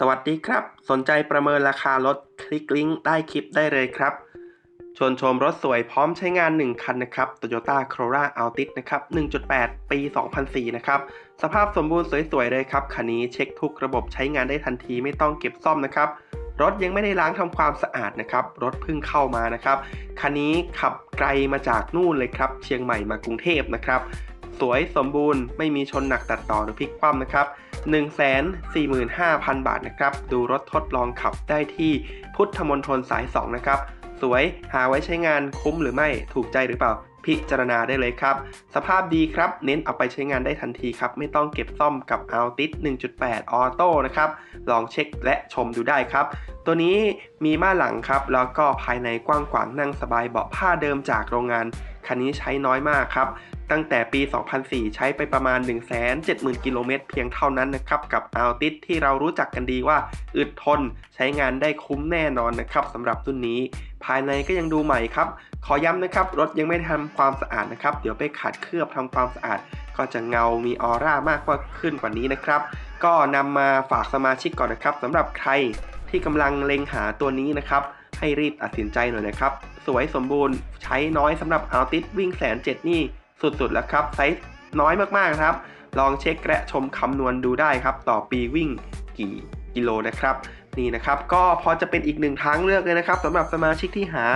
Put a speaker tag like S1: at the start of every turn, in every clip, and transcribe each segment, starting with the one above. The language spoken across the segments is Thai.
S1: สวัสดีครับ สนใจประเมินราคารถคลิกลิงก์ใต้คลิปได้เลยครับ ชวนชมรถสวยพร้อมใช้งาน 1 คันนะครับ Toyota Corolla Altis นะครับ 1.8 ปี 2004 นะครับ สภาพสมบูรณ์สวยๆเลยครับ คันนี้เช็คทุกระบบใช้งานได้ทันทีไม่ต้องเก็บซ่อมนะครับ รถยังไม่ได้ล้างทำความสะอาดนะครับ รถเพิ่งเข้ามานะครับ คันนี้ขับไกลมาจากนู่นเลยครับ เชียงใหม่มากรุงเทพนะครับ สวยสมบูรณ์ไม่มีชนหนักตัดต่อหรือพลิกคว่ำนะครับ 145,000 บาทนะครับ ดูรถทดลองขับได้ที่พุทธมณฑลสาย 2 นะครับ สวยหาไว้ใช้งานคุ้มหรือไม่ถูกใจหรือเปล่า พิจารณาได้เลยครับ สภาพดีครับ เน้นเอาไปใช้งานได้ทันทีครับ ไม่ต้องเก็บซ่อมกับ Altis 1.8 Auto นะครับ ลองเช็คและชมดูได้ครับ ตัวนี้มีม่านหลังครับ แล้วก็ภายในกว้างขวางนั่งสบายเบาะผ้าเดิมจากโรงงาน คันนี้ใช้น้อยมากครับ ตั้งแต่ปี 2004 ใช้ไปประมาณ 170,000 กิโลเมตรเพียงเท่านั้นนะครับ กับ Altis ที่เรารู้จักกันดีว่าอึดทนใช้งานได้คุ้มแน่นอนนะครับสำหรับรุ่นนี้ ภายในก็ยังดูใหม่ครับ ขอย้ำนะครับ รถยังไม่ทำความสะอาดนะครับ เดี๋ยวไปขัดเคลือบทำความสะอาด ก็จะเงา มีออร่ามากกว่าขึ้นกว่านี้นะครับ ก็นำมาฝากสมาชิกก่อนนะครับสำหรับใคร ที่กำลังเล็งหาตัวนี้นะครับ ให้รีบตัดสินใจหน่อยนะครับ สวยสมบูรณ์ใช้น้อยสำหรับ Altis วิ่งแสนเจ็ดนี่สุดๆแล้วครับไซส์น้อยมากๆนะครับ ลองเช็คและชมคำนวณดูได้ครับ ต่อปีวิ่งกี่กิโลนะครับนี่นะครับก็พอจะเป็นอีกหนึ่งทางเลือกเลยนะครับสำหรับสมาชิกที่หา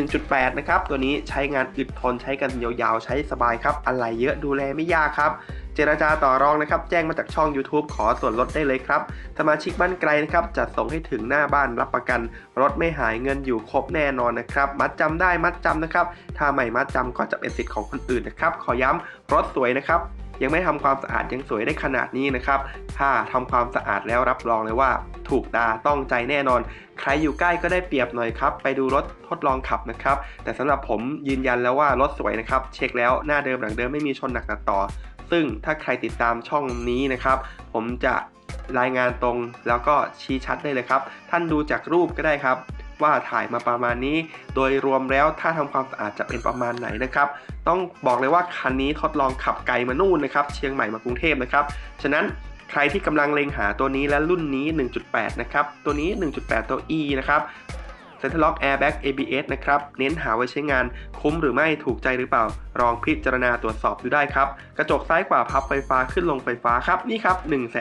S1: 1.8 นะครับ ตัวนี้ใช้งานอึดทนใช้กันยาวๆ ใช้สบายครับ อะไรเยอะดูแลไม่ยากครับ เจรจาต่อรองนะครับ แจ้งมาจากช่อง YouTube ขอส่วนลดได้เลยครับ สมาชิกบ้านไกลนะครับจัดส่งให้ถึงหน้าบ้านรับประกัน รถไม่หายเงินอยู่ครบแน่นอนนะครับ มัดจำได้มัดจำนะครับ ถ้าไม่มัดจำก็จะเป็นสิทธิ์ของคนอื่นนะครับ ขอย้ำรถสวยนะครับยังไม่ทำความสะอาดยังสวยได้ขนาดนี้นะครับ ถ้าทำความสะอาดแล้วรับรองเลยว่า ถูกตาต้องใจแน่นอน ใครอยู่ใกล้ก็ได้เปรียบหน่อยครับ ไปดูรถทดลองขับนะครับ แต่สำหรับผมยืนยันแล้วว่ารถสวยนะครับ เช็คแล้วหน้าเดิมหลังเดิมไม่มีชนหนักตัดต่อ ซึ่งถ้าใครติดตามช่องนี้นะครับ ผมจะรายงานตรงแล้วก็ชี้ชัดได้เลยครับ ท่านดูจากรูปก็ได้ครับ ว่าถ่ายมาประมาณนี้ โดยรวมแล้วถ้าทำความสะอาดจะเป็นประมาณไหนนะครับ ต้องบอกเลยว่าคันนี้ทดลองขับไกลมานู่นนะครับ เชียงใหม่มากรุงเทพนะครับ ฉะนั้นใครที่กำลังเล็งหาตัวนี้และรุ่นนี้ 1.8 นะครับ ตัวนี้ 1.8 ตัว E นะครับ Center Lock Airbag ABS นะครับ เน้นหาไว้ใช้งานคุ้มหรือไม่ถูกใจหรือเปล่า ลองพิจารณาตรวจสอบดูได้ครับ กระจกซ้ายขวาพับไฟฟ้าขึ้นลงไฟฟ้าครับ นี่ครับ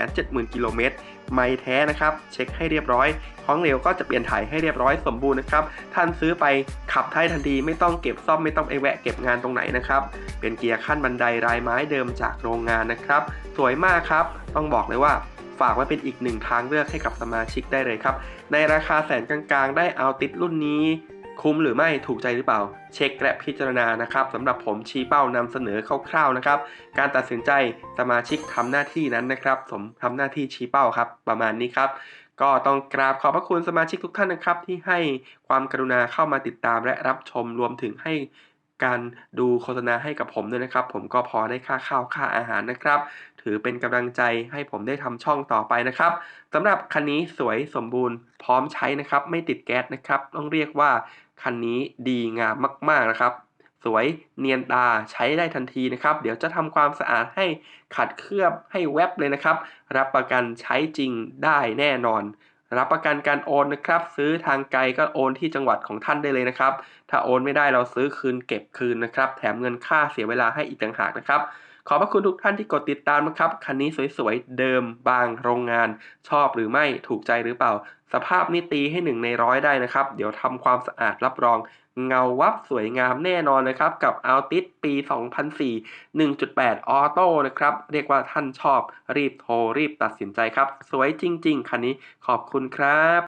S1: 170,000 กิโลเมตรไม่แท้นะครับ เช็คให้เรียบร้อย ของเหลวก็จะเปลี่ยนถ่ายให้เรียบร้อยสมบูรณ์นะครับ ท่านซื้อไปขับได้ทันทีไม่ต้องเก็บซ่อมไม่ต้องไปแวะเก็บงานตรงไหนนะครับ เป็นเกียร์ขั้นบันไดรายไม้เดิมจากโรงงานนะครับ สวยมากครับ ต้องบอกเลยว่า ฝากไว้เป็นอีกหนึ่งทางเลือกให้กับสมาชิกได้เลยครับ ในราคาแสนกลางๆ ได้เอาติดรุ่นนี้คุ้มหรือไม่ถูกใจหรือเปล่า เช็คและพิจารณานะครับสำหรับผมชี้เป้านำเสนอคร่าวๆนะครับ การตัดสินใจสมาชิกทำหน้าที่นั้นนะครับผมทำหน้าที่ชี้เป้าครับ ประมาณนี้ครับ ก็ต้องกราบขอบพระคุณสมาชิกทุกท่านนะครับ ที่ให้ความกรุณาเข้ามาติดตามและรับชมรวมถึงให้การดูโฆษณาให้กับผมด้วยนะครับ ผมก็พอได้ค่าข้าวค่าอาหารนะครับ ถือเป็นกำลังใจให้ผมได้ทำช่องต่อไปนะครับสำหรับคันนี้สวยสมบูรณ์พร้อมใช้นะครับ ไม่ติดแก๊สนะครับ ต้องเรียกว่าคันนี้ดีงามมากๆนะครับ สวยเนียนตาใช้ได้ทันทีนะครับ เดี๋ยวจะทำความสะอาดให้ขัดเคลือบให้แวบเลยนะครับ รับประกันใช้จริงได้แน่นอนรับประกันการโอนนะครับ ซื้อทางไกลก็โอนที่จังหวัดของท่านได้เลยนะครับ ถ้าโอนไม่ได้เราซื้อคืนเก็บคืนนะครับ แถมเงินค่าเสียเวลาให้อีกต่างหากนะครับ ขอบพระคุณทุกท่านที่กดติดตามนะครับ คันนี้สวยๆ เดิมบางโรงงาน ชอบหรือไม่ถูกใจหรือเปล่า สภาพนี่ตีให้หนึ่งในร้อยได้นะครับ เดี๋ยวทำความสะอาดรับรองเงาวับสวยงามแน่นอนนะครับ กับ Altis ปี 2004 1.8 ออโต้นะครับ เรียกว่าท่านชอบรีบโทรรีบตัดสินใจครับ สวยจริง ๆ คันนี้ขอบคุณครับ